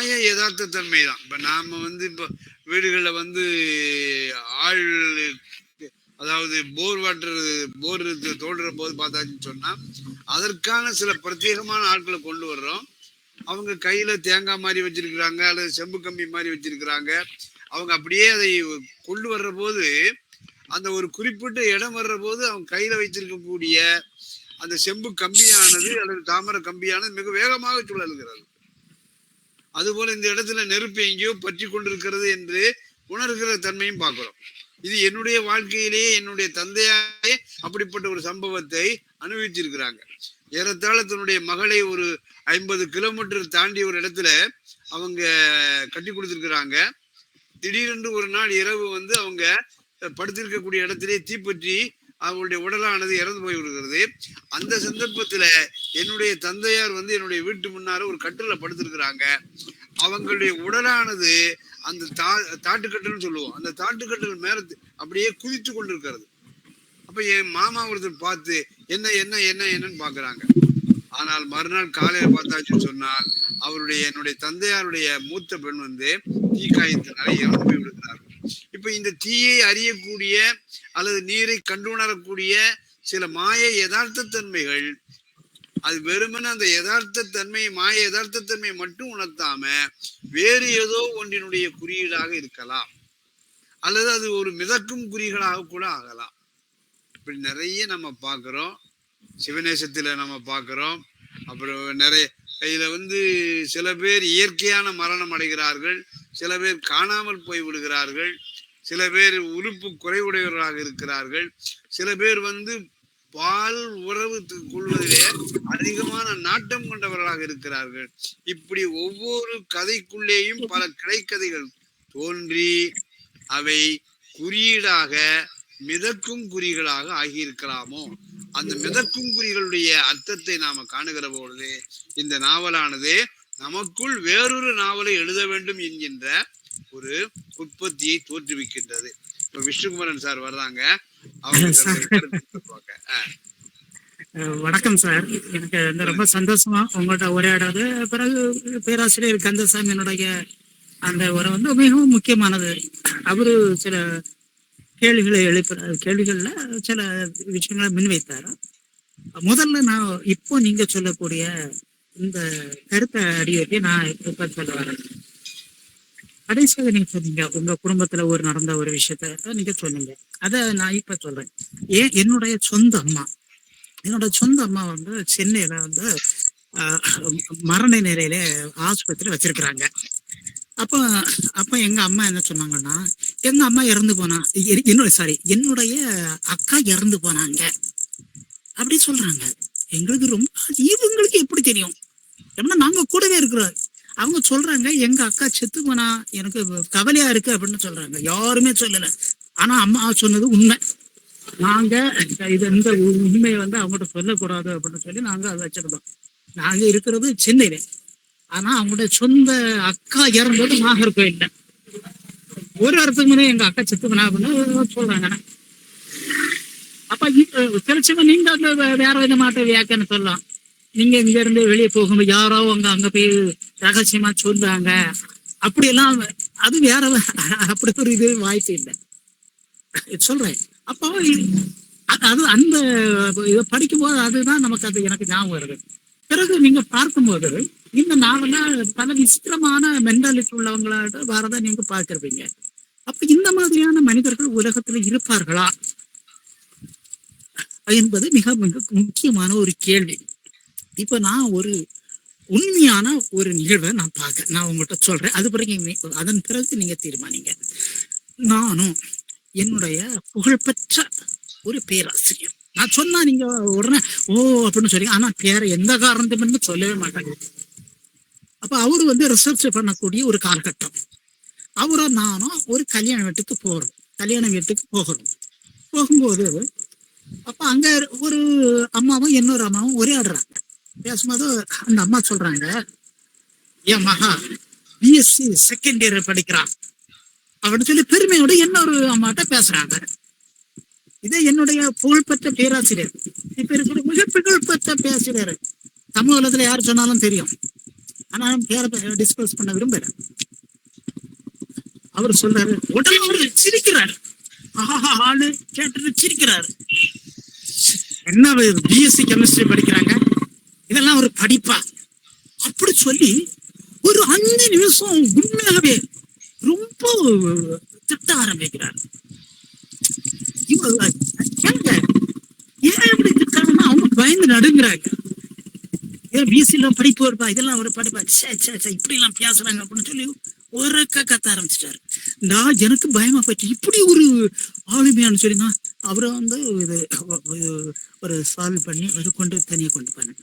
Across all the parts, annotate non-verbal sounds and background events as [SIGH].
மாய யதார்த்த தன்மை தான் இப்போ நாம் வந்து இப்போ வீடுகளில் வந்து ஆள் அதாவது போர் வாட்டர் போர் தோடுற போது பார்த்தாச்சுன்னு சொன்னால் அதற்கான சில பிரத்யேகமான ஆட்களை கொண்டு வர்றோம். அவங்க கையில் தேங்காய் மாதிரி வச்சிருக்கிறாங்க அல்லது செம்பு கம்பி மாதிரி வச்சிருக்கிறாங்க. அவங்க அப்படியே அதை கொண்டு வர்ற போது அந்த ஒரு குறிப்பிட்ட இடம் வர்ற போது அவங்க கையில் வைத்திருக்கக்கூடிய அந்த செம்பு கம்பியானது அல்லது தாமரை கம்பியானது மிக வேகமாக சுழல்கிறது. அதுபோல இந்த இடத்துல நெருப்பு எங்கேயோ பற்றி கொண்டிருக்கிறது என்று உணர்கிற தன்மையும் பார்க்கிறோம். இது என்னுடைய வாழ்க்கையிலேயே என்னுடைய தந்தையாரே அப்படிப்பட்ட ஒரு சம்பவத்தை அனுபவிச்சிருக்கிறாங்க ஏறத்தாழ தன்னுடைய மகளை ஒரு ஐம்பது கிலோமீட்டர் தாண்டி ஒரு இடத்துல அவங்க கட்டி கொடுத்துருக்குறாங்க. திடீரென்று ஒரு நாள் இரவு வந்து அவங்க படுத்திருக்கக்கூடிய இடத்திலே தீப்பற்றி அவங்களுடைய உடலானது இறந்து போய் விடுகிறது. அந்த சந்தர்ப்பத்துல என்னுடைய தந்தையார் வந்து என்னுடைய வீட்டு முன்னார ஒரு கட்டில படுத்திருக்கிறாங்க. அவங்களுடைய உடலானது அந்த தா தாட்டுக்கட்டுன்னு சொல்லுவோம். அந்த தாட்டுக்கட்டில் மேல அப்படியே குதித்து கொண்டிருக்கிறது. அப்ப என் மாமா ஒருத்தர் பார்த்து என்ன என்ன என்ன என்னன்னு பாக்குறாங்க. ஆனால் மறுநாள் காலையில பார்த்தாச்சுன்னு சொன்னால் அவருடைய என்னுடைய தந்தையாருடைய மூத்த பெண் வந்து தீக்காயத்தினால இறந்து போய் விடுகிறார். இப்ப இந்த தீயை அறியக்கூடிய அல்லது நீரை கண்டுணரக்கூடிய சில மாய யதார்த்த தன்மைகள் அது வெறுமனே அந்த யதார்த்த தன்மை மாய யதார்த்தத்தன்மையை மட்டும் உணர்த்தாம வேறு ஏதோ ஒன்றினுடைய குறியீடாக இருக்கலாம். அல்லது அது ஒரு மிதக்கும் குறிகளாக கூட ஆகலாம். இப்படி நிறைய நம்ம பார்க்குறோம். சிவநேசத்தில் நம்ம பார்க்குறோம். அப்புறம் நிறைய இதில் வந்து சில பேர் இயற்கையான மரணம் அடைகிறார்கள். சில பேர் காணாமல் போய் விடுகிறார்கள். சில பேர் உறுப்பு குறைவுடையவர்களாக இருக்கிறார்கள். சில பேர் வந்து பால் உறவு கொள்வதிலே அதிகமான நாட்டம் கொண்டவர்களாக இருக்கிறார்கள். இப்படி ஒவ்வொரு கதைக்குள்ளேயும் பல கிளைக்கதைகள் தோன்றி அவை குறியீடாக மிதக்கும் குறிகளாக ஆகியிருக்கலாமோ? அந்த மிதக்கும் குறிகளுடைய அர்த்தத்தை நாம காணுகிற பொழுது இந்த நாவலானது நமக்குள் வேறொரு நாவலை எழுத வேண்டும் என்கின்ற ஒரு உற்பத்தியை தோற்றுவிக்கின்றது. இப்ப விஷ்ணுகுமரன் சார் வர்றாங்க. [LAUGHS] அவங்க வணக்கம் சார். எனக்கு ரொம்ப சந்தோஷமா உங்கள்கிட்ட உரையாடாது. பிறகு பேராசிரியர் கந்தசாமியினுடைய அந்த உரை வந்து மிகவும் முக்கியமானது. அவரு சில கேள்விகளை எழுப்ப கேள்விகள்ல சில விஷயங்களை முன்வைத்தாரு. முதல்ல நான் இப்போ நீங்க சொல்லக்கூடிய இந்த கருத்தை அடியொட்டி நான் இப்ப சொல்ல வரேன். கடைசியாக நீங்க சொன்னீங்க. உங்க குடும்பத்துல ஒரு நடந்த ஒரு விஷயத்த நீங்க சொன்னீங்க. அதை நான் இப்ப சொல்றேன். ஏன் என்னுடைய சொந்த அம்மா. என்னோட சொந்த அம்மா வந்து சென்னையில வந்து ஆஹ், மரண நிலையில ஆஸ்பத்திரி வச்சிருக்கிறாங்க. அப்ப அப்ப எங்க அம்மா என்ன சொன்னாங்கன்னா எங்க அம்மா இறந்து போனா என்னோட சாரி என்னுடைய அக்கா இறந்து போனாங்க. அப்படி சொல்றாங்க. எங்களுக்கு ரொம்ப இவங்களுக்கு எப்படி தெரியும்? ஏன்னா நாங்க கூடவே இருக்கிறோம். அவங்க சொல்றாங்க எங்க அக்கா செத்து போனா எனக்கு கவலையா இருக்கு அப்படின்னு சொல்றாங்க. யாருமே சொல்லல. ஆனா அம்மா சொன்னது உண்மை. நாங்க இது இந்த உ- உண்மையை வந்து அவங்ககிட்ட சொல்லக்கூடாது அப்படின்னு சொல்லி நாங்க அதை வச்சிருந்தோம். நாங்க இருக்கிறது சென்னையில. ஆனா அவங்களுடைய சொந்த அக்கா இறந்தது நாகர்கோயில்ல ஒரு வருஷத்துக்கு முன்னே எங்க அக்கா செத்து போனா அப்படின்னு சொல்றாங்க. அப்ப சில சமயம் நீங்க அந்த வேற விதமாட்ட வியாக்கியானம் சொல்லலாம். நீங்க இங்க இருந்து வெளியே போகும்போது யாரோ அங்க அங்க போய் ரகசியமா சொல்றாங்க. அப்படியெல்லாம் அது வேற அப்படி ஒரு இது வாய்ப்பு இல்லை. சொல்றேன். அப்போ அது அந்த இதை படிக்கும்போது அதுதான் நமக்கு அது எனக்கு ஞாபகம் வருது. பிறகு நீங்க பார்க்கும்போது இந்த நாவல பல விசித்திரமான மென்டாலிட்டி உள்ளவங்களோட வரதை நீங்க பார்த்திருப்பீங்க அப்ப இந்த மாதிரியான மனிதர்கள் உலகத்துல இருப்பார்களா? என்பது மிக மிக முக்கியமான ஒரு கேள்வி. இப்ப நான் ஒரு உண்மையான ஒரு நிகழ்வை நான் பார்க்க நான் உங்கள்கிட்ட சொல்றேன். அது பிறகு அதன் பிறகு நீங்க தீர்மானிங்க. நானும் என்னுடைய புகழ்பெற்ற ஒரு பேராசிரியர். நான் சொன்னா நீங்க உடனே ஓ அப்படின்னு சொல்லி ஆனா பேர எந்த காரணத்தையும் சொல்லவே மாட்டாங்க. அப்ப அவரு வந்து ரிசர்ச் பண்ணக்கூடிய ஒரு காலகட்டம். அவரும் நானும் ஒரு கல்யாண வீட்டுக்கு போறோம். கல்யாண வீட்டுக்கு போகிறோம். போகும்போது அப்ப அங்க ஒரு அம்மாவும் இன்னொரு அம்மாவும் உரையாடுறாங்க. பேசும்போது அந்த அம்மா சொல்றாங்க என் மகா பிஎஸ்சி செகண்ட் இயர் படிக்கிறான். அப்படின்னு சொல்லி பெருமையோட இன்னொரு அம்மாட்ட பேசுறாங்க. இதே என்னுடைய புகழ்பெற்ற பேராசிரியர். இப்ப இருக்கிற மிக புகழ்பெற்ற பேராசிரியர். தமிழகத்துல யார் சொன்னாலும் தெரியும். ஆனா பேர டிஸ்கஸ் பண்ண விரும்பல. அவர் சொல்றாரு உடல் அவரு சிரிக்கிறாரு. ஆஹா ஆளு கேட்டு சிரிக்கிறாரு. என்ன பிஎஸ்சி கெமிஸ்ட்ரி படிக்கிறாங்க? இதெல்லாம் ஒரு படிப்பா. அப்படி சொல்லி ஒரு அஞ்சு நிமிஷம் உண்மையாகவே ரொம்ப திட்ட ஆரம்பிக்கிறார். இவங்க ஏன் இப்படி திட்டாங்கன்னா அவங்க பயந்து நடுங்குறாங்க. ஏன் பிஎஸ்சில படிப்பு வருப்பா இதெல்லாம் ஒரு படிப்பா. சே சே சே இப்படி எல்லாம் பேசுறாங்க அப்படின்னு சொல்லி ஒரு கத்த ஆரம்பிச்சிட்டாரு. நான் எனக்கு பயமா போயிட்டு இப்படி ஒரு ஆளுமையான்னு சொல்லி தான் அவரை வந்து இது ஒரு சால்வ் பண்ணி அதை கொண்டு தனியா கொண்டு போனேன்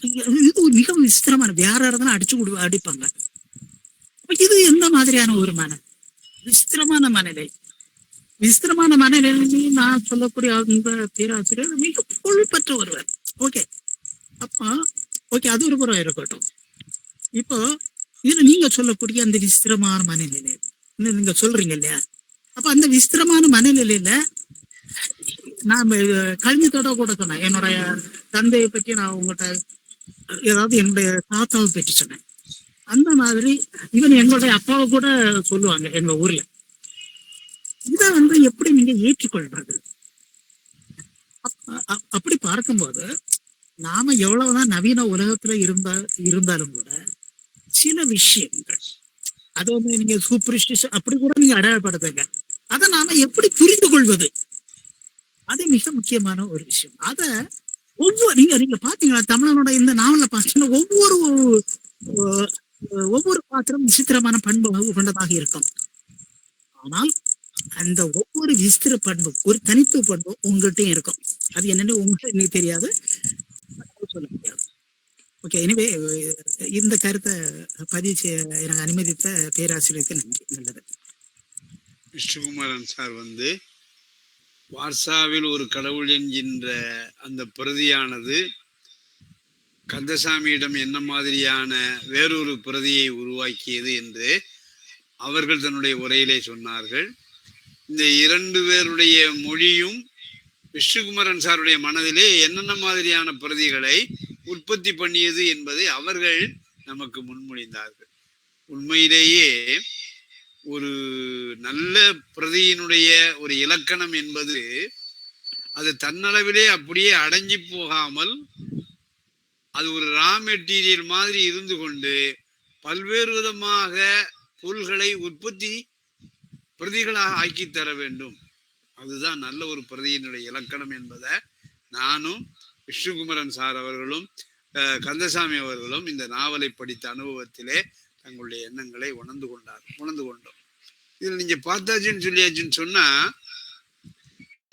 இது ஒரு மிக விசித்திரமான வேற இடத்துல அடிச்சு விடு அடிப்பாங்க. இது எந்த மாதிரியான ஒரு மன? விசித்திரமான மனநிலை. விசித்திரமான மனநிலை நான் சொல்லக்கூடிய அந்த பேராசிரியர் மிக புகழ்பெற்ற ஒருவர். ஓகே. அப்ப ஓகே அது ஒரு புறம் இருக்கட்டும். இப்போ இதுல நீங்க சொல்லக்கூடிய அந்த விசித்திரமான மனநிலை. நீங்க சொல்றீங்க இல்லையா? அப்ப அந்த விசித்திரமான மனநிலையில நான் கழிஞ்சத்தோட கூட சொன்னேன். என்னுடைய தந்தையை பற்றி நான் உங்கள்கிட்ட ஏதாவது என்னுடைய தாத்தாவை பற்றி சொன்னேன். அந்த மாதிரி இவன் எங்களுடைய அப்பாவை கூட சொல்லுவாங்க எங்க ஊர்ல. இதை வந்து எப்படி நீங்க ஏற்றுக்கொள்றது அப்படி பார்க்கும்போது நாம எவ்வளவுதான் நவீன உலகத்துல இருந்தா இருந்தாலும் கூட சில விஷயங்கள் அது வந்து நீங்க சூப்பர் அப்படி கூட நீங்க அடையாளப்படுத்துங்க. அதை நாம எப்படி புரிந்து கொள்வது அது மிக முக்கியமான ஒரு விஷயம். அத ஒவ்வொரு நீங்க நீங்க பாத்தீங்களா தமிழனோட இந்த நாவல பாத்தீங்கன்னா ஒவ்வொரு ஒவ்வொரு பாத்திரம் விசித்திரமான பண்பு கொண்டதாக இருக்கும். ஆனால் அந்த ஒவ்வொரு விசித்திர பண்பு ஒரு தனித்துவ பண்பு உங்கள்கிட்டயும் இருக்கும். அது என்னன்னு உங்களுக்கு எனக்கு தெரியாது. சொல்ல முடியாது. ஓகே எனவே இந்த கருத்தை பதிவு செய்ய எனக்கு அனுமதித்த பேராசிரியருக்கு நன்றி. நல்லது. விஷ்ணுகுமாரன் சார் வந்து வார்சாவில் ஒரு கடவுள் என்கின்ற அந்த பிரதியானது கந்தசாமியிடம் என்ன மாதிரியான வேறொரு பிரதியை உருவாக்கியது என்று அவர்கள் தன்னுடைய உரையிலே சொன்னார்கள். இந்த இரண்டு பேருடைய மொழியும் விஷ்ணுகுமரன் சாருடைய மனதிலே என்னென்ன மாதிரியான பிரதிகளை உற்பத்தி பண்ணியது என்பதை அவர்கள் நமக்கு முன்மொழிந்தார்கள். உண்மையிலேயே ஒரு நல்ல பிரதியினுடைய ஒரு இலக்கணம் என்பது அது தன்னளவிலே அப்படியே அடங்கி போகாமல் அது ஒரு ரா மெட்டீரியல் மாதிரி இருந்து கொண்டு பல்வேறு விதமாக பொருள்களை உற்பத்தி பிரதிகளாக ஆக்கி தர வேண்டும். அதுதான் நல்ல ஒரு பிரதியினுடைய இலக்கணம் என்பதை நானும் விஷ்ணுகுமரன் சார் அவர்களும் அஹ், கந்தசாமி அவர்களும் இந்த நாவலை படித்த அனுபவத்திலே தங்களுடைய எண்ணங்களை உணர்ந்து கொண்டார் உணர்ந்து கொண்டோம். இதில் நீங்க பார்த்தாச்சுன்னு சொல்லியாச்சுன்னு சொன்னா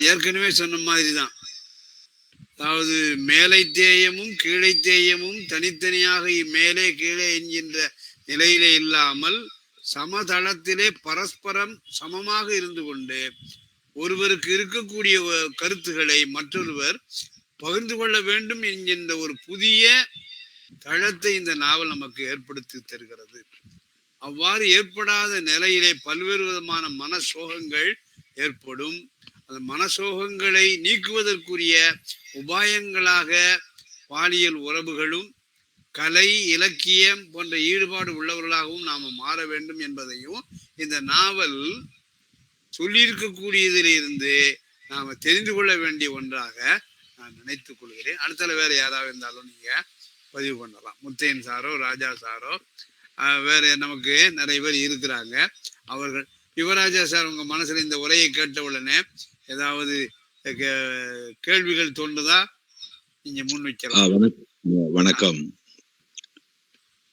ஏற்கனவே சொன்ன மாதிரி தான் அதாவது மேலை தேயமும் கீழே தேயமும் தனித்தனியாக மேலே கீழே என்கின்ற நிலையிலே இல்லாமல் சமதளத்திலே பரஸ்பரம் சமமாக இருந்து கொண்டு ஒருவருக்கு இருக்கக்கூடிய கருத்துக்களை மற்றொருவர் பகிர்ந்து கொள்ள வேண்டும் என்கின்ற ஒரு புதிய தளத்தை இந்த நாவல் நமக்கு ஏற்படுத்தி தருகிறது. அவ்வாறு ஏற்படாத நிலையிலே பல்வேறு விதமான மன சோகங்கள் ஏற்படும். அந்த மனசோகங்களை நீக்குவதற்குரிய உபாயங்களாக பாலியல் உறவுகளும் கலை இலக்கியம் போன்ற ஈடுபாடு உள்ளவர்களாகவும் நாம மாற வேண்டும் என்பதையும் இந்த நாவல் சொல்லியிருக்கக்கூடியதிலிருந்து நாம தெரிந்து கொள்ள வேண்டிய ஒன்றாக நான் நினைத்துக் கொள்கிறேன். அடுத்தல வேற யாராவது இருந்தாலும் நீங்க பதிவு பண்ணலாம். முத்தையன் சாரோ ராஜா சாரோ. வேற நமக்கு நிறைய பேர் இருக்கிறாங்க. அவர்கள் யுவராஜா சார் உங்க மனசுல இந்த உரையை கேட்ட உடனே ஏதாவது கே- கேள்விகள் தோன்றுதா? நீங்க முன் வைக்கலாம். வணக்கம்.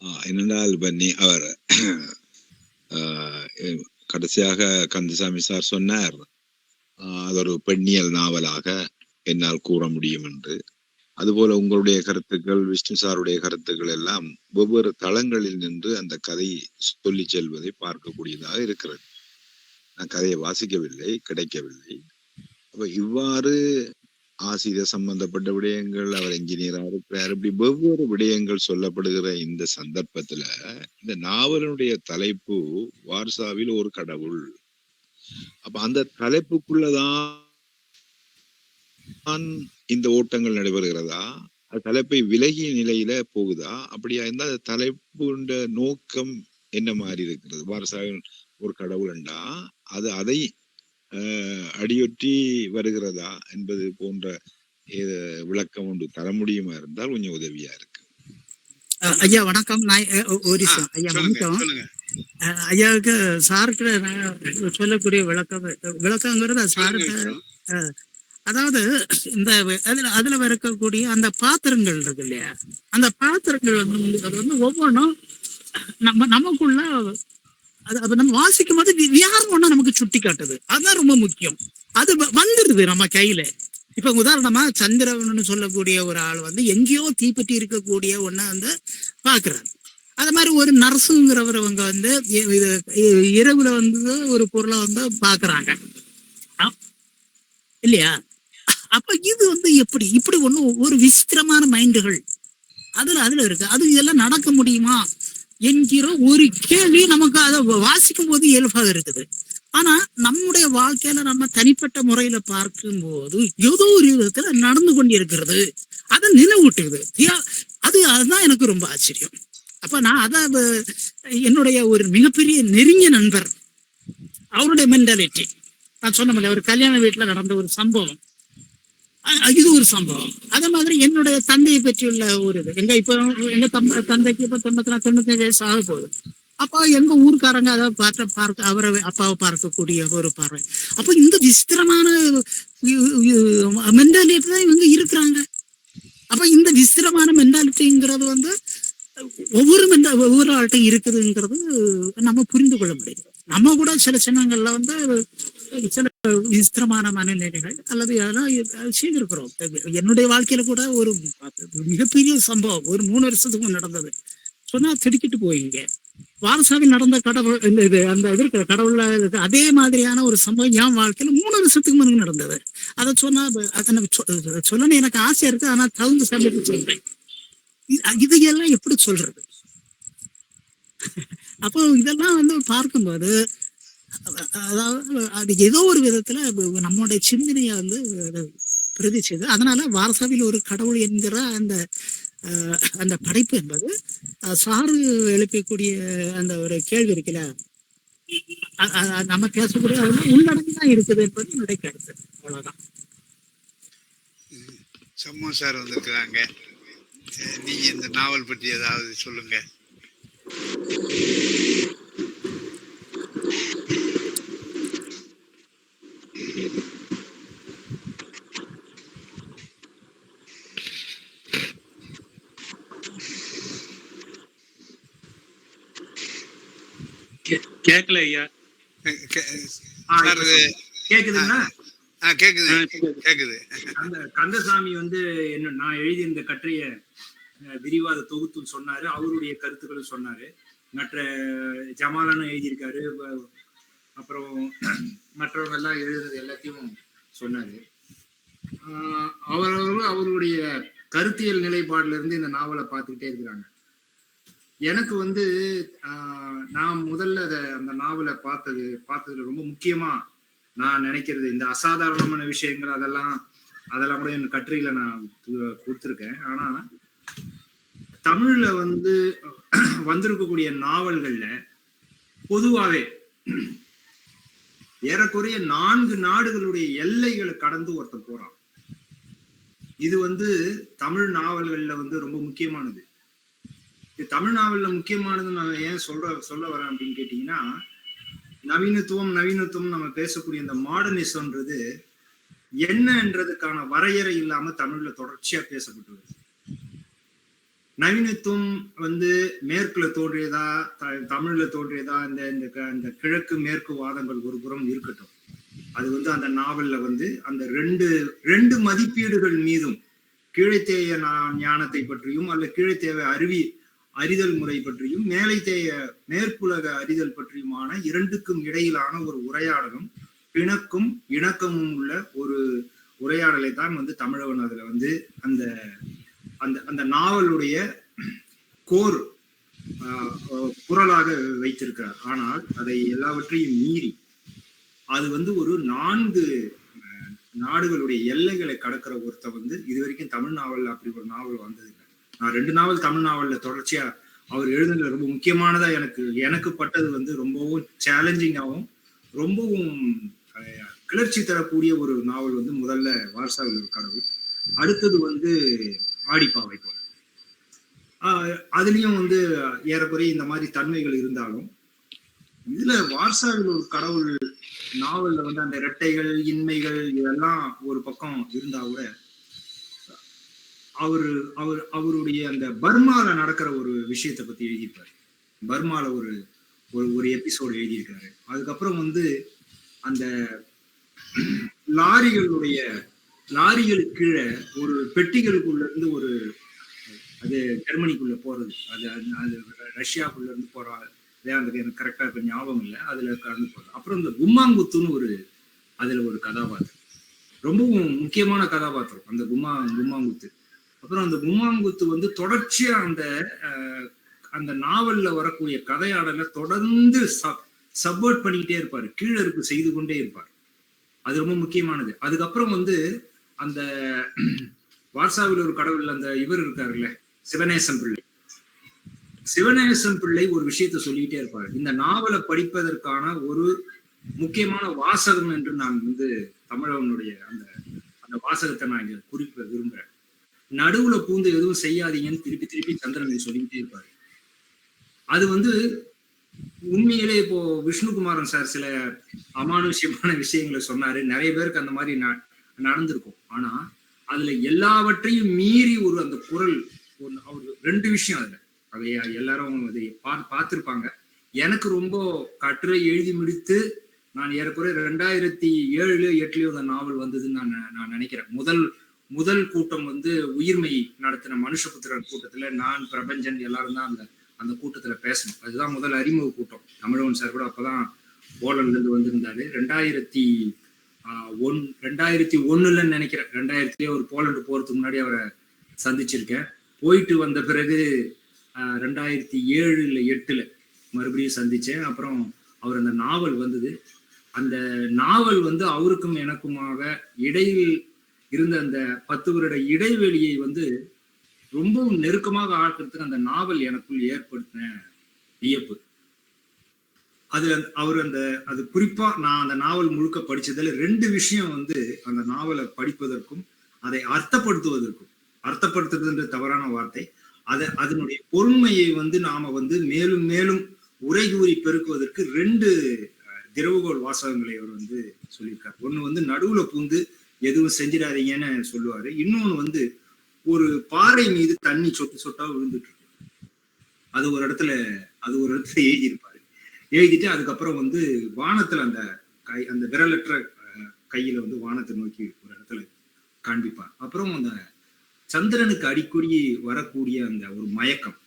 ஆ, என்னென்றால் பண்ணி அவர் கடைசியாக கந்தசாமி சார் சொன்னார். அது ஒரு பெண்ணியல் நாவலாக என்னால் கூற முடியும் என்று. அதுபோல உங்களுடைய கருத்துக்கள் விஷ்ணு சாருடைய கருத்துக்கள் எல்லாம் ஒவ்வொரு தளங்களில் நின்று அந்த கதை சொல்லி செல்வதை பார்க்கக்கூடியதாக இருக்கிறது. நான் கதையை வாசிக்கவில்லை கிடைக்கவில்லை. அப்ப இவ்வாறு ஆசிரியர் சம்பந்தப்பட்ட விடயங்கள் அவர் என்ஜினியரா இருக்கிறார் இப்படி வெவ்வேறு விடயங்கள் சொல்லப்படுகிற இந்த சந்தர்ப்பத்துல இந்த நாவலனுடைய தலைப்பு வார்சாவில் ஒரு கடவுள். அப்ப அந்த தலைப்புக்குள்ளதான் இந்த ஓட்டங்கள் நடைபெறுகிறதா? அது தலைப்பை விலகிய நிலையில போகுதா? அப்படியா இருந்தா அந்த தலைப்புண்ட நோக்கம் என்ன மாதிரி இருக்கிறது? வாரசாக ஒரு கடவுள்ண்டா அது அதை அடியொற்றி வருகிறதா என்பது போன்ற விளக்கம் ஒன்று தர முடியுமா இருந்தால் கொஞ்சம் உதவியா இருக்கு. ஐயா வணக்கம். நான் ஒரு ஐயா வணக்கம். ஐயாவுக்கு சாருக்கு சொல்லக்கூடிய விளக்கம் விளக்கங்கிறது சாருக்கு. அதாவது இந்த அதுல அதுல இருக்கக்கூடிய அந்த பாத்திரங்கள் இருக்கு இல்லையா? அந்த பாத்திரங்கள் வந்து அது வந்து ஒவ்வொன்றும் நம்ம நமக்குள்ள அது அது நம்ம வாசிக்கும் போது வியாரம் ஒண்ணா நமக்கு சுட்டி காட்டுது. அதுதான் ரொம்ப முக்கியம். அது வந்துடுது நம்ம கையில. இப்ப உதாரணமா சந்திரவன்னு சொல்லக்கூடிய ஒரு ஆள் வந்து எங்கேயோ தீப்பற்றி இருக்கக்கூடிய ஒண்ண வந்து பாக்குறாரு. அது மாதிரி ஒரு நர்ஸுங்கிறவங்க வந்து இது இரவுல வந்து ஒரு பொருளை வந்து பாக்குறாங்க. இல்லையா? அப்ப இது வந்து எப்படி? இப்படி ஒண்ணு ஒரு விசித்திரமான மைண்டுகள். அதுல அதுல இருக்கு. அது இதெல்லாம் நடக்க முடியுமா என்கிற ஒரு கேள்வி நமக்கு அதை வாசிக்கும் போது இயல்பாக இருக்குது. ஆனா நம்முடைய வாழ்க்கையில நம்ம தனிப்பட்ட முறையில பார்க்கும்போது ஏதோ ஒரு விதத்துல நடந்து கொண்டிருக்கிறது. அதை நினைவூட்டுது அது அதுதான் எனக்கு ரொம்ப ஆச்சரியம். அப்ப நான் அத என்னுடைய ஒரு மிகப்பெரிய நெருங்கிய நண்பர் அவருடைய மென்டாலிட்டி நான் சொன்ன மாதிரி ஒரு கல்யாண வீட்டுல நடந்த ஒரு சம்பவம். இது ஒரு சம்பவம். அதே மாதிரி என்னுடைய தந்தையை பற்றியுள்ள ஒரு இது. எங்க இப்ப எங்க தம்ப தந்தைக்கு இப்ப தொண்ணூத்தி நாலு தொண்ணூத்தி வயசு ஆக போகுது அப்போ எங்க ஊருக்காரங்க அதை பார்த்த பார்க்க அவரை அப்பாவை பார்க்கக்கூடிய ஒரு பார்வை. அப்போ இந்த விசித்திரமான மென்டாலிட்டி தான் இவங்க இருக்கிறாங்க. அப்ப இந்த விசித்திரமான மென்டாலிட்டிங்கிறது வந்து ஒவ்வொரு மென்டா ஒவ்வொரு ஆள்கிட்ட இருக்குதுங்கிறது நம்ம புரிந்து கொள்ள முடியும். நம்ம கூட சில சின்னங்கள்ல வந்து சில விசித்திரமான மனநிலைகள் அல்லது அதெல்லாம் செய்திருக்கிறோம். என்னுடைய வாழ்க்கையில கூட ஒரு மிகப்பெரிய சம்பவம் ஒரு மூணு வருஷத்துக்கு நடந்தது. சொன்னா திடுக்கிட்டு போயிங்க வாரசாவில் நடந்த கடவுள் இந்த இது அந்த இது இருக்கிற கடவுள்ல இருக்கு அதே மாதிரியான ஒரு சம்பவம் என் வாழ்க்கையில மூணு வருஷத்துக்கு முன்னாடி நடந்தது. அதை சொன்னா அது- அதை சொ- எனக்கு ஆசையா இருக்கு ஆனா தகுந்த சமயத்துக்கு சொல்றேன். இதையெல்லாம் எப்படி சொல்றது? அப்போ இதெல்லாம் வந்து பார்க்கும்போது அதாவது அது ஏதோ ஒரு விதத்துல நம்மளுடைய சிந்தனையை வந்து பிரதிச்சது. அதனால வாரசாவில் ஒரு கடவுள் என்கிற அந்த அந்த படைப்பு என்பது அஹ், சாரு எழுப்பக்கூடிய அந்த ஒரு கேள்வி இருக்குல்ல? நம்ம பேசக்கூடிய உள்ளடங்கி தான் இருக்குது என்பது என்னுடைய கருத்து. அவ்வளவுதான். சம்மோ சார் வந்திருக்கிறாங்க. நீங்க இந்த நாவல் பற்றி ஏதாவது சொல்லுங்க. கே- கேக்கல ஐயா. கேக்குதுங்களா? கேக்குது கேக்குது. அந்த கந்தசாமி வந்து என்ன நான் எழுதிய இந்த கட்டுரைய விரிவாத தொகுத்து சொன்னாரு. அவருடைய கருத்துக்களும் சொன்னாரு. மற்ற ஜமாலனும் எழுதியிருக்காரு. அப்புறம் மற்றவங்க எல்லாம் எழுதுறது எல்லாத்தையும் சொன்னாரு. அவரவர்களும் அவருடைய கருத்தியல் நிலைப்பாடுல இருந்து இந்த நாவலை பார்த்துக்கிட்டே இருக்கிறாங்க. எனக்கு வந்து நான் முதல்ல அதை அந்த நாவலை பார்த்தது பார்த்ததுல ரொம்ப முக்கியமா நான் நினைக்கிறது இந்த அசாதாரணமான விஷயங்கள் அதெல்லாம் அதெல்லாம் கூட என் கட்டுரையில நான் கொடுத்துருக்கேன். ஆனா தமிழ்ல வந்து வந்திருக்கக்கூடிய நாவல்கள்ல பொதுவாவே ஏறக்குறைய நான்கு நாடுகளுடைய எல்லைகளை கடந்து ஒருத்தன் போறான். இது வந்து தமிழ் நாவல்கள்ல வந்து ரொம்ப முக்கியமானது. இது தமிழ் நாவல்ல முக்கியமானதுன்னு நான் ஏன் சொல்ற சொல்ல வரேன் அப்படின்னு கேட்டீங்கன்னா நவீனத்துவம் நவீனத்துவம் நம்ம பேசக்கூடிய இந்த மாடர்னிசம்ன்றது என்னன்றதுக்கான வரையறை இல்லாம தமிழ்ல தொடர்ச்சியா பேசப்பட்டு வருது நவீனத்துவம் வந்து மேற்குல தோன்றியதா த- தமிழ்ல தோன்றியதா இந்த இந்த க- இந்த கிழக்கு மேற்கு வாதங்கள் ஒரு புறம் இருக்கட்டும். அது வந்து அந்த நாவல்ல வந்து அந்த ரெண்டு ரெண்டு மதிப்பீடுகள் மீதும் கீழைத்தேய ஞானத்தை பற்றியும் அல்ல கீழைத்தேவ அருவி அறிதல் முறை பற்றியும் மேலைத்தேய மேற்குலக அறிதல் பற்றியுமான இரண்டுக்கும் இடையிலான ஒரு உரையாடலும் பிணக்கும் இணக்கமும் உள்ள ஒரு உரையாடலை தான் வந்து தமிழவன் அதுல வந்து அந்த அந்த அந்த நாவலுடைய கோர் குரலாக வைத்திருக்கிறார். ஆனால் அதை எல்லாவற்றையும் மீறி அது வந்து ஒரு நான்கு நாடுகளுடைய எல்லைகளை கடக்கிற ஒருத்த வந்து இது வரைக்கும் தமிழ் நாவல் அப்படி ஒரு நாவல் வந்ததில்லை. நான் ரெண்டு நாவல் தமிழ் நாவல்ல தொடர்ச்சியா அவர் எழுதுனது ரொம்ப முக்கியமானதா எனக்கு எனக்கு பட்டது வந்து ரொம்பவும் சேலஞ்சிங்காகவும் ரொம்பவும் கிளர்ச்சி தரக்கூடிய ஒரு நாவல் வந்து முதல்ல வார்சாவில் ஒரு கடவுள். அடுத்தது வந்து ஆடிப்பாவை போல. ஆஹ், அதுலயும் வந்து ஏறக்குறைய இந்த மாதிரி தன்மைகள் இருந்தாலும் இதுல வார்சாவில் ஒரு கடவுள் நாவல்ல வந்து அந்த இரட்டைகள் இன்மைகள் இதெல்லாம் ஒரு பக்கம் இருந்தா கூட அவரு அவர் அவருடைய அந்த பர்மால நடக்கிற ஒரு விஷயத்தை பத்தி எழுதியிருப்பாரு. பர்மால ஒரு ஒரு ஒரு எபிசோடு எழுதியிருக்காரு. அதுக்கப்புறம் வந்து அந்த லாரிகளுடைய லாரிகளுக்கு கீழே ஒரு பெட்டிகளுக்குள்ள இருந்து ஒரு அது ஜெர்மனிக்குள்ள போறது அது அது- ரஷ்யாக்குள்ள இருந்து போறாங்க அதே அந்த எனக்கு கரெக்டா இப்ப ஞாபகம் இல்லை. அதுல கலந்து போறது அப்புறம் இந்த கும்மாங்குத்துன்னு ஒரு அதுல ஒரு கதாபாத்திரம். ரொம்பவும் முக்கியமான கதாபாத்திரம். அந்த கும்மா கும்மாங்குத்து. அப்புறம் அந்த கும்மாங்குத்து வந்து தொடர்ச்சியா அந்த அந்த நாவல்ல வரக்கூடிய கதையாடலை தொடர்ந்து சப்போர்ட் பண்ணிக்கிட்டே இருப்பாரு. கீழே இருக்கு செய்து கொண்டே இருப்பார். அது ரொம்ப முக்கியமானது. அதுக்கப்புறம் வந்து அந்த [CLEARS THROAT] வார்சாவில் ஒரு கடவுள் அந்த இவர் இருக்காருல்ல சிவநேசன் பிள்ளை. சிவநேசன் பிள்ளை ஒரு விஷயத்த சொல்லிக்கிட்டே இருப்பார். இந்த நாவலை படிப்பதற்கான ஒரு முக்கியமான வாசகம் என்று நான் வந்து தமிழவனுடைய அந்த அந்த வாசகத்தை நான் இங்க குறிப்ப விரும்புறேன். நடுவுல பூந்து எதுவும் செய்யாதீங்கன்னு திருப்பி திருப்பி சந்திரன் சொல்லிக்கிட்டே இருப்பாரு. அது வந்து உண்மையிலே இப்போ விஷ்ணுகுமாரன் சார் சில அமானுஷ்யமான விஷயங்களை சொன்னாரு. நிறைய பேருக்கு அந்த மாதிரி நான் நடந்திருக்கும். ஆனா அதுல எல்லாவற்றையும் மீறி ஒரு அந்த குரல் ஒரு ரெண்டு விஷயம் அதுல. அதை எல்லாரும் அதை பா பார்த்துருப்பாங்க. எனக்கு ரொம்ப கட்டுரை எழுதி முடித்து நான் ஏறக்குறைய ரெண்டாயிரத்தி ஏழுல எட்டுலயோ அந்த நாவல் வந்ததுன்னு நான் நான் நினைக்கிறேன். முதல் முதல் கூட்டம் வந்து உயிர்மை நடத்தின மனுஷபுத்திரன் கூட்டத்துல நான் பிரபஞ்சன் எல்லாரும் தான் அந்த அந்த கூட்டத்துல பேசணும். அதுதான் முதல் அறிமுக கூட்டம். தமிழவன் சார் கூட அப்பதான் போலண்ட்ல இருந்து வந்திருந்தாரு. ரெண்டாயிரத்தி ஒன் ரெண்டாயிரத்தி ஒண்ணுலன்னு நினைக்கிறேன். ரெண்டாயிரத்திலே ஒரு போலண்டு போறதுக்கு முன்னாடி அவரை சந்திச்சிருக்கேன். போயிட்டு வந்த பிறகு ரெண்டாயிரத்தி ஏழு இல்லை எட்டுல மறுபடியும் சந்திச்சேன். அப்புறம் அவர் அந்த நாவல் வந்தது. அந்த நாவல் வந்து அவருக்கும் எனக்குமாக இடையில் இருந்த அந்த பத்து வருட இடைவெளியை வந்து ரொம்பவும் நெருக்கமாக ஆக்கிறதுக்கு அந்த நாவல் எனக்குள் ஏற்படுத்தின வியப்பு. அது அந்த- அவர் அந்த அது குறிப்பா நான் அந்த நாவல் முழுக்க படிச்சதுல ரெண்டு விஷயம் வந்து அந்த நாவலை படிப்பதற்கும் அதை அர்த்தப்படுத்துவதற்கும் அர்த்தப்படுத்துறதுன்ற தவறான வார்த்தை. அதை அதனுடைய பொறுமையை வந்து நாம வந்து மேலும் மேலும் உரை கூறி பெருக்குவதற்கு ரெண்டு திரவுகோள் வாசகங்களை அவர் வந்து சொல்லியிருக்காரு. ஒன்று வந்து நடுவுல பூந்து எதுவும் செஞ்சிடாதீங்கன்னு சொல்லுவாரு. இன்னொன்னு வந்து ஒரு பாறை மீது தண்ணி சொட்டு சொட்டா விழுந்துட்டு இருக்கு. அது ஒரு இடத்துல அது ஒரு இடத்துல எழுதியிருப்பாரு எழுதிட்டு அதுக்கப்புறம் வந்து வானத்துல அந்த கை அந்த விரலற்ற கையில வந்து வானத்தை நோக்கி ஒரு இடத்துல காண்பிப்பார். அப்புறம் அந்த சந்திரனுக்கு அடிக்கடி வரக்கூடிய அந்த ஒரு மயக்கம்.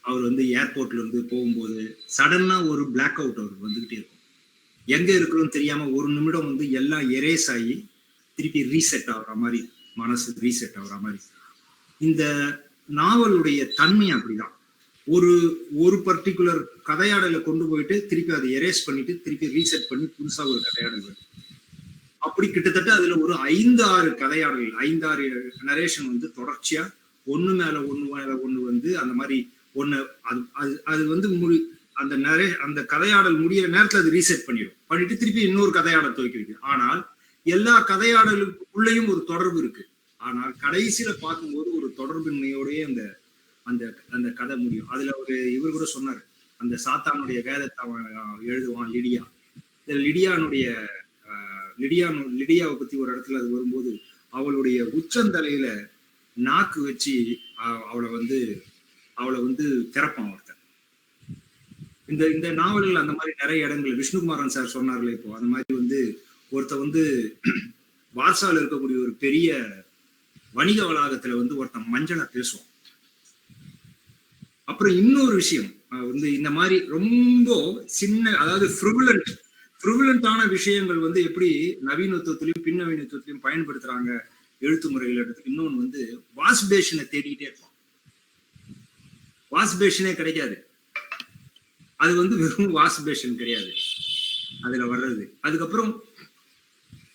அவர் வந்து ஏர்போர்ட்ல இருந்து போகும்போது சடனா ஒரு பிளாக் அவுட் அவருக்கு வந்துகிட்டே இருக்கும். எங்க இருக்கிறோம் தெரியாம ஒரு நிமிடம் வந்து எல்லாம் எரேஸ் ஆகி திருப்பி ரீசெட் ஆகுற மாதிரி மனசு ரீசெட் ஆகுற மாதிரி. இந்த நாவலுடைய தன்மை அப்படிதான். ஒரு ஒரு பர்டிகுலர் கதையாடலை கொண்டு போயிட்டு திருப்பி அதை எரேஸ் பண்ணிட்டு திருப்பி ரீசெட் பண்ணி புதுசா ஒரு கதையாடல் வரும் அப்படி கிட்டத்தட்ட அதுல ஒரு ஐந்து ஆறு கதையாடல் ஐந்து ஆறு நரேஷன் வந்து தொடர்ச்சியா ஒண்ணு மேல ஒண்ணு மேல ஒண்ணு வந்து அந்த மாதிரி ஒண்ணு அது அது அது வந்து முடி அந்த நரே அந்த கதையாடல் முடியிற நேரத்துல அது ரீசெட் பண்ணிடும் பண்ணிட்டு திருப்பி இன்னொரு கதையாடல் துவக்கி வைக்குது ஆனால் எல்லா கதையாடலுக்குள்ளேயும் ஒரு தொடர்பு இருக்கு. ஆனால் கடைசியில பார்க்கும்போது ஒரு தொடர்பின்மையோடய அந்த அந்த அந்த கதை முடியும். அதுல ஒரு இவர் கூட சொன்னார். அந்த சாத்தானுடைய வேதத்தை அவன் எழுதுவான் லிடியா. இந்த லிடியானுடைய லிடியா லிடியாவை பத்தி ஒரு இடத்துல அது வரும்போது அவளுடைய உச்சந்தலையில நாக்கு வச்சு அவளை வந்து அவளை வந்து திறப்பான் ஒருத்தன். இந்த இந்த நாவலில் அந்த மாதிரி நிறைய இடங்கள் விஷ்ணுகுமாரன் சார் சொன்னார்ல இப்போ அந்த மாதிரி வந்து ஒருத்த வந்து வார்சால இருக்கக்கூடிய ஒரு பெரிய வணிக வளாகத்துல வந்து ஒருத்தன் மஞ்சளை பேசுவான். அப்புறம் இன்னொரு விஷயம் வந்து இந்த மாதிரி ரொம்ப சின்ன அதாவது ஃப்ரிவிலண்ட் ஃப்ரிவிலண்டான விஷயங்கள் வந்து எப்படி நவீனத்துவத்திலையும் பின்னவீனத்துவத்திலையும் பயன்படுத்துறாங்க எழுத்து முறைகள் எடுத்து. இன்னொன்னு வந்து வாஷ்பேஷனை தேடிக்கிட்டே இருப்பான். வாஷ்பேஷனே கிடைக்காது. அது வந்து வெறும் வாஷ்பேஷன் கிடையாது. அதுல வர்றது. அதுக்கப்புறம்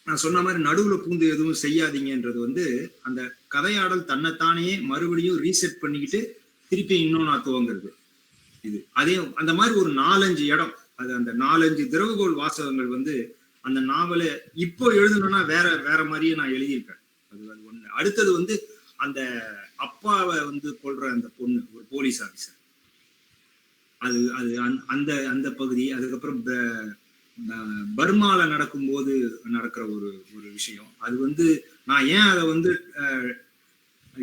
நான் சொன்ன மாதிரி நடுவுல பூந்து எதுவும் செய்யாதீங்கன்றது வந்து அந்த கதையாடல் தன்னைத்தானே மறுபடியும் ரீசெட் பண்ணிக்கிட்டு திருப்பி இன்னும் நான் துவங்குறது இது. அதே அந்த மாதிரி ஒரு நாலஞ்சு இடம் அது அந்த நாலஞ்சு திரவுகோள் வாசகங்கள் வந்து அந்த நாவலை இப்போ எழுதணும்னா வேற வேற மாதிரியே நான் எழுதியிருப்பேன் அது அது ஒண்ணு. அடுத்தது வந்து அந்த அப்பாவை வந்து கொள்ற அந்த பொண்ணு ஒரு போலீஸ் ஆபீசர். அது அது அந்த- அந்த அந்த பகுதி அதுக்கப்புறம் பர்மால நடக்கும்போது நடக்கிற ஒரு ஒரு விஷயம். அது வந்து நான் ஏன் அதை வந்து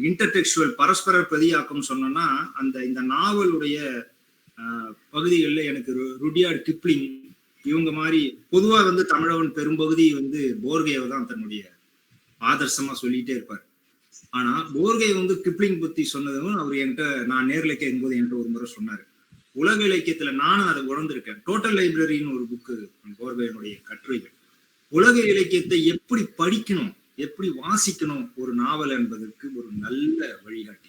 இன்டர்டெக்சுவல் பரஸ்பர பிரதியாக்கம் சொன்னோம்னா அந்த இந்த நாவலுடைய பகுதிகளில் எனக்கு ரு- ருடியார்ட் கிப்ளிங் இவங்க மாதிரி பொதுவாக வந்து தமிழவன் பெரும்பகுதி வந்து போர்கேவை தான் தன்னுடைய ஆதர்சமா சொல்லிட்டே இருப்பார். ஆனா போர்கே வந்து கிப்ளிங் பத்தி சொன்னதும் அவர் என்கிட்ட நான் நேரில் கேட்கும்போது என்கிட்ட ஒரு முறை சொன்னார். உலக இலக்கியத்துல நானும் அதை உணர்ந்திருக்கேன். டோட்டல் லைப்ரரின்னு ஒரு புக்கு போர்வேனுடைய கட்டுரைகள். உலக இலக்கியத்தை எப்படி படிக்கணும்? எப்படி வாசிக்கணும் ஒரு நாவல் என்பதற்கு ஒரு நல்ல வழிகாட்டி.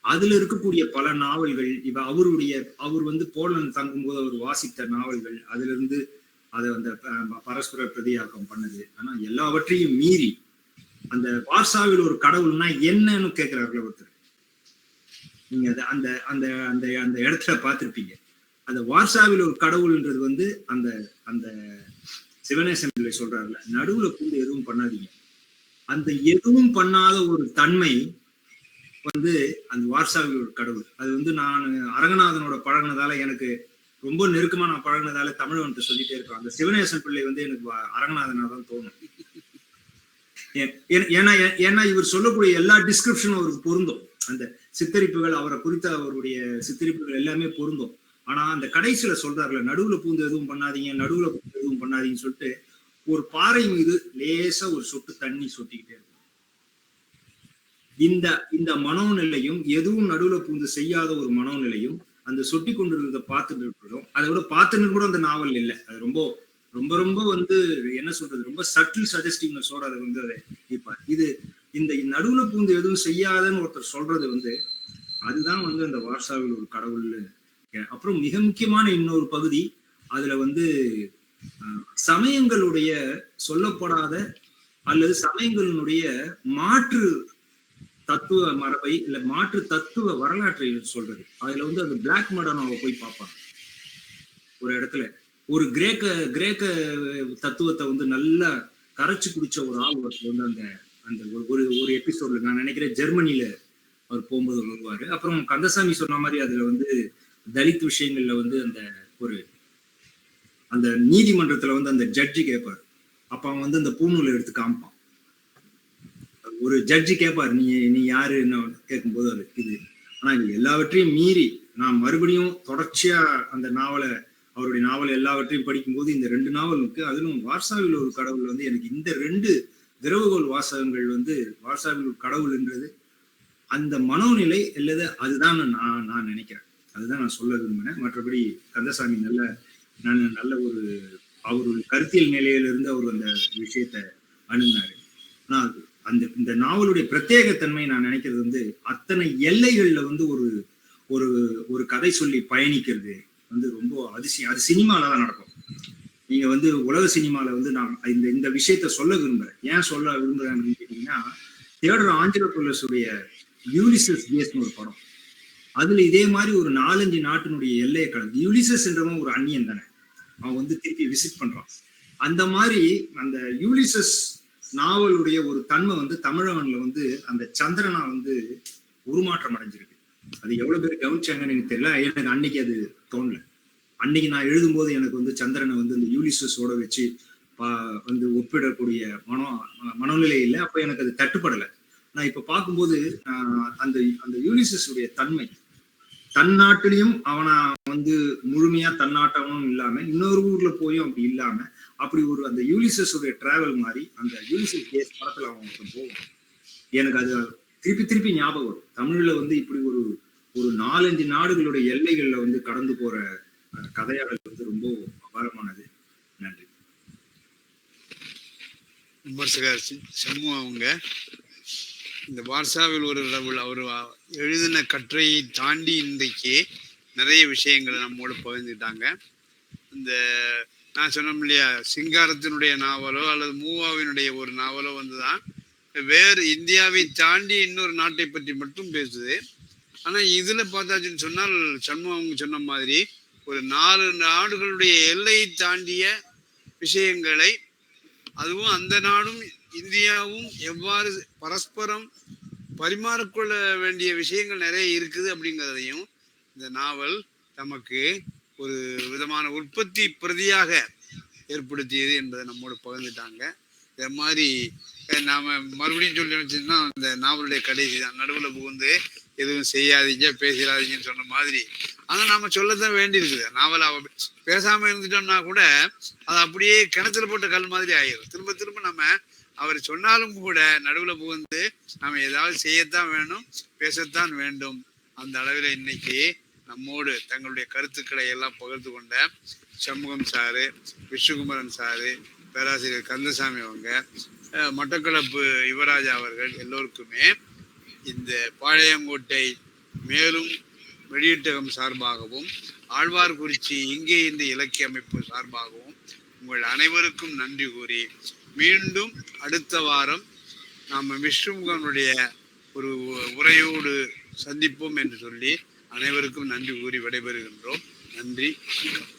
அதுல இருக்கக்கூடிய பல நாவல்கள் இவ அவருடைய அவர் வந்து போலந்து தங்கும்போது அவர் வாசித்த நாவல்கள் அதுல இருந்து அதை அந்த ப- பரஸ்பர பிரதியாக்கம் பண்ணுது. ஆனா எல்லாவற்றையும் மீறி அந்த வார்சாவில் ஒரு கடவுள்னா என்னன்னு கேட்கிறார்கள் ஒருத்தர். நீங்க அந்த அந்த அந்த அந்த இடத்துல பார்த்திருப்பீங்க. அந்த வார்சாவில் ஒரு கடவுள்ன்றது வந்து அந்த அந்த சிவனேசன் சொல்றாருல நடுவுல பூந்து எதுவும் பண்ணாதீங்க. அந்த எதுவும் பண்ணாத ஒரு தன்மை வந்து அந்த வாட்ஸ்அப் கடவுள். அது வந்து நான் அரங்கநாதனோட பழகினதால எனக்கு ரொம்ப நெருக்கமா நான் பழகினதால தமிழ் சொல்லிட்டே இருக்கேன். அந்த சிவநேசன் பிள்ளை வந்து எனக்கு அரங்கநாதனா தான் தோணும். ஏன்னா ஏன்னா இவர் சொல்லக்கூடிய எல்லா டிஸ்கிரிப்ஷனும் அவருக்கு பொருந்தும். அந்த சித்தரிப்புகள் அவரை குறித்த அவருடைய சித்தரிப்புகள் எல்லாமே பொருந்தும். ஆனா அந்த கடைசியில சொல்றாருல நடுவுல பூந்து எதுவும் பண்ணாதீங்க நடுவுல பூந்து எதுவும் பண்ணாதீங்கன்னு சொல்லிட்டு ஒரு பாறை மீது லேசா ஒரு சொட்டு தண்ணி சொட்டிக்கிட்டே இருக்கும். இந்த இந்த மனோநிலையும் எதுவும் நடுவுல பூந்து செய்யாத ஒரு மனோநிலையும் அந்த சொட்டி கொண்டிருக்கிறத பார்த்துட்டு இருக்கிறோம். அதை விட பார்த்துன்னு கூட அந்த நாவல் இல்லை. அது ரொம்ப ரொம்ப ரொம்ப வந்து என்ன சொல்றது? ரொம்ப சட்டில் சஜஸ்டிவ்னஸோட அது வந்து அதை இருப்பார் இது இந்த நடுவுல பூந்து எதுவும் செய்யாதன்னு ஒருத்தர் சொல்றது வந்து அதுதான் வந்து அந்த வார்சாவில் ஒரு கடவுள் அப்புறம் மிக முக்கியமான இன்னொரு பகுதி அதுல வந்து சமயங்களுடைய சொல்லப்படாத அல்லது சமயங்களினுடைய மாற்று தத்துவ மரபை இல்ல மாற்று தத்துவ வரலாற்றை சொல்றது. அதுல வந்து அந்த பிளாக் மடனாவை போய் பார்ப்பாங்க. ஒரு இடத்துல ஒரு கிரேக்க கிரேக்க தத்துவத்தை வந்து நல்லா கரைச்சு குடிச்ச ஒரு ஆள் ஒருத்தர் வந்து அந்த அந்த ஒரு- ஒரு ஒரு எபிசோட்ல நான் நினைக்கிறேன் ஜெர்மனில அவர் போகும்போது வருவாரு. அப்புறம் கந்தசாமி சொன்ன மாதிரி அதுல வந்து தலித் விஷயங்கள்ல வந்து அந்த ஒரு அந்த நீதிமன்றத்துல வந்து அந்த ஜட்ஜி கேட்பாரு அப்ப அவன் வந்து அந்த பூநூலை எடுத்து காமிப்பான். ஒரு ஜட்ஜி கேட்பாரு நீ நீ யாரு? என்ன கேட்கும்போது அது இது. ஆனா இது எல்லாவற்றையும் மீறி நான் மறுபடியும் தொடர்ச்சியா அந்த நாவலை அவருடைய நாவல் எல்லாவற்றையும் படிக்கும்போது இந்த ரெண்டு நாவலுக்கு அதிலும் வார்சாவில் ஒரு கடவுள் வந்து எனக்கு இந்த ரெண்டு திரவுகோல் வாசகங்கள் வந்து வார்சாவில் ஒரு கடவுள்ன்றது அந்த மனோநிலை அல்லது அதுதான் நான் நான் நினைக்கிறேன். அதுதான் நான் சொல்ல விரும்பினேன் மற்றபடி கந்தசாமி நல்ல நான் நல்ல ஒரு அவர் ஒரு கருத்தியல் நிலையிலிருந்து அவர் அந்த விஷயத்தை அணுகுனாரு. ஆனால் அது அந்த இந்த நாவலுடைய பிரத்யேகத்தன்மை நான் நினைக்கிறது வந்து அத்தனை எல்லைகளில் வந்து ஒரு ஒரு ஒரு கதை சொல்லி பயணிக்கிறது வந்து ரொம்ப அதிசயம். அது சினிமால தான் நடக்கும். நீங்க வந்து உலக சினிமால வந்து நான் இந்த இந்த விஷயத்த சொல்ல விரும்புறேன். ஏன் சொல்ல விரும்புறேன் அப்படின்னு கேட்டீங்கன்னா தேடர் ஆஞ்சலோபுலஸுடைய யூலிசஸ் கேஸ்னு ஒரு படம். அதுல இதே மாதிரி ஒரு நாலஞ்சு நாட்டினுடைய எல்லையை கலந்து யூலிசஸ் என்றவன் ஒரு அந்நியன் தானே. அவன் வந்து திருப்பி விசிட் பண்றான். அந்த மாதிரி அந்த யூலிசஸ் நாவலுடைய ஒரு தன்மை வந்து தமிழகன்ல வந்து அந்த சந்திரனா வந்து உருமாற்றம் அடைஞ்சிருக்கு. அது எவ்வளவு பேர் கவனிச்சாங்கன்னு எனக்கு தெரியல. எனக்கு அன்னைக்கு அது தோணல. அன்னைக்கு நான் எழுதும்போது எனக்கு வந்து சந்திரனை வந்து இந்த யூலிசஸோட வச்சு பா- வந்து ஒப்பிடக்கூடிய மனோ மனநிலை இல்லை. அப்ப எனக்கு அது தட்டுப்படலை. நான் இப்ப பார்க்கும்போது ஆஹ், அந்த அந்த யூலிசஸ் உடைய தன்மை தன் நாட்டிலையும் வந்து முழுமையா தன்னாட்டவனும் இல்லாம இன்னொரு ஊர்ல போயும் அப்படி இல்லாம அப்படி ஒரு அந்த யூலிசஸுடைய டிராவல் மாதிரி அந்த யூலிசஸ் கேஸ் படத்துல அவன் ஒருத்தன் போவான். எனக்கு அது திருப்பி திருப்பி ஞாபகம் வரும். தமிழ்ல வந்து இப்படி ஒரு ஒரு நாலஞ்சு நாடுகளுடைய எல்லைகள்ல வந்து கடந்து போற கதையாடல் வந்து ரொம்ப அபாரமானது. நன்றி. விமர்சகர் சம்மு அவங்க. இந்த வார்சாவில் ஒரு கடவுள் அவர் எழுதின கற்றையை தாண்டி இன்றைக்கு நிறைய விஷயங்களை நம்மோடு பகிர்ந்துட்டாங்க இந்த நான் சொன்னோம் இல்லையா சிங்காரத்தினுடைய நாவலோ அல்லது மூவாவினுடைய ஒரு நாவலோ வந்துதான் வேறு இந்தியாவை தாண்டி இன்னொரு நாட்டை பற்றி மட்டும் பேசுது. ஆனா இதுல பார்த்தாச்சுன்னு சொன்னால் சண்முகம் சொன்ன மாதிரி ஒரு நாலு நாடுகளுடைய எல்லையை தாண்டிய விஷயங்களை அதுவும் அந்த நாடும் இந்தியாவும் எவ்வாறு பரஸ்பரம் பரிமாறிக்கொள்ள வேண்டிய விஷயங்கள் நிறைய இருக்குது அப்படிங்கிறதையும் இந்த நாவல் நமக்கு ஒரு விதமான உற்பத்தி பிரதியாக ஏற்படுத்தியது என்பதை நம்மோடு பகிர்ந்துட்டாங்க. இதை மாதிரி நாம மறுபடியும் சொல்லி வச்சோம்னா அந்த நாவலுடைய கடைசி தான். நடுவில் புகுந்து எதுவும் செய்யாதீங்க பேசிடாதீங்கன்னு சொன்ன மாதிரி. ஆனால் நாம சொல்லத்தான் வேண்டி இருக்குது நாவல் அவ பேசாமல் இருந்துட்டோம்னா கூட அது அப்படியே கிணத்துல போட்ட கல் மாதிரி ஆயிடும் திரும்ப திரும்ப நம்ம அவர் சொன்னாலும் கூட நடுவுல புகுந்து நாம ஏதாவது செய்யத்தான் வேணும் பேசத்தான் வேண்டும். அந்த அளவில் இன்னைக்கு நம்மோடு தங்களுடைய கருத்துக்களை எல்லாம் பகிர்ந்து கொண்ட சண்முகம் சாரு விஸ்வகுமரன் சாரு பேராசிரியர் கந்தசாமி அவங்க அஹ், மட்டக்களப்பு யுவராஜா அவர்கள் எல்லோருக்குமே இந்த பாளையங்கோட்டை மேலும் வெளியீட்டகம் சார்பாகவும் ஆழ்வார்குறிச்சி இங்கே இந்த இலக்கிய அமைப்பு சார்பாகவும் உங்கள் அனைவருக்கும் நன்றி கூறி மீண்டும் அடுத்த வாரம் நாம் விஷ்ணுமுகனுடைய ஒரு உரையோடு சந்திப்போம் என்று சொல்லி அனைவருக்கும் நன்றி கூறி விடைபெறுகின்றோம். நன்றி. வணக்கம்